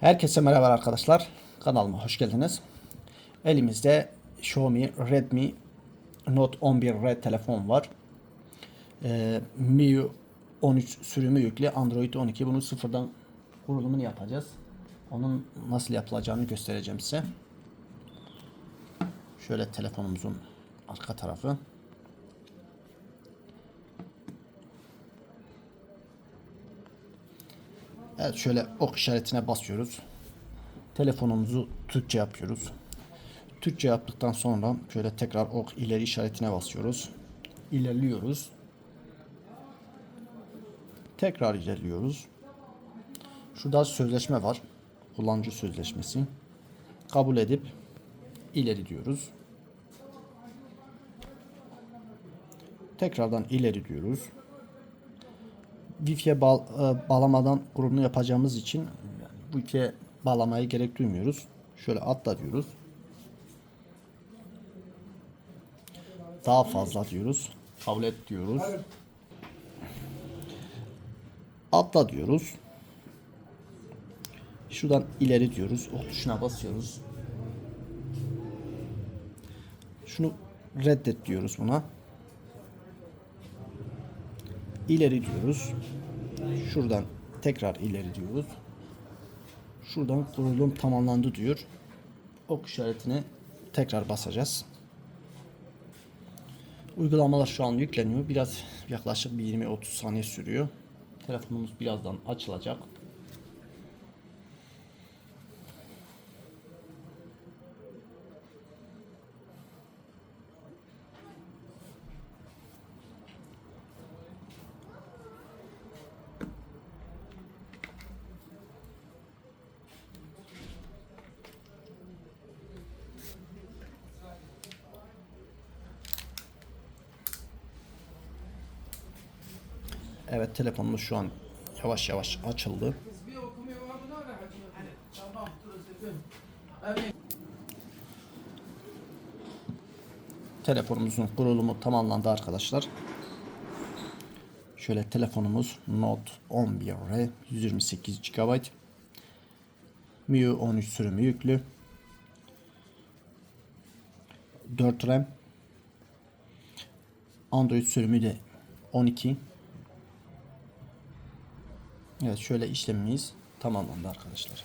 Herkese merhaba arkadaşlar. Kanalıma hoş geldiniz. Elimizde Xiaomi Redmi Note 11 Red telefon var. Ee, MIUI 13 sürümü yüklü Android 12. Bunu sıfırdan kurulumunu yapacağız. Onun nasıl yapılacağını göstereceğim size. Şöyle telefonumuzun arka tarafı. Evet şöyle ok işaretine basıyoruz. Telefonumuzu Türkçe yapıyoruz. Türkçe yaptıktan sonra şöyle tekrar ok ileri işaretine basıyoruz. İlerliyoruz. Tekrar ilerliyoruz. Şurada sözleşme var. Kullanıcı sözleşmesi. Kabul edip ileri diyoruz. Tekrardan ileri diyoruz. Wi-Fi'ye bağ- e, bağlamadan kurulumunu yapacağımız için yani Wi-Fi'ye bağlamayı gerek duymuyoruz. Şöyle atla diyoruz. Daha fazla diyoruz. Kabul et diyoruz. Atla diyoruz. Şuradan ileri diyoruz. Ok tuşuna basıyoruz. Şunu reddet diyoruz buna. İleri diyoruz. Şuradan tekrar ileri diyoruz. Şuradan kurulum tamamlandı diyor. Ok işaretini tekrar basacağız. Uygulamalar şu an yükleniyor. Biraz yaklaşık bir 20-30 saniye sürüyor. Telefonumuz birazdan açılacak. Evet telefonumuz şu an yavaş yavaş açıldı. Telefonumuzun kurulumu tamamlandı arkadaşlar. Şöyle telefonumuz Note 11R 128 GB. MIUI 13 sürümü yüklü. 4 RAM. Android sürümü de 12. Evet şöyle işlemimiz tamamlandı arkadaşlar.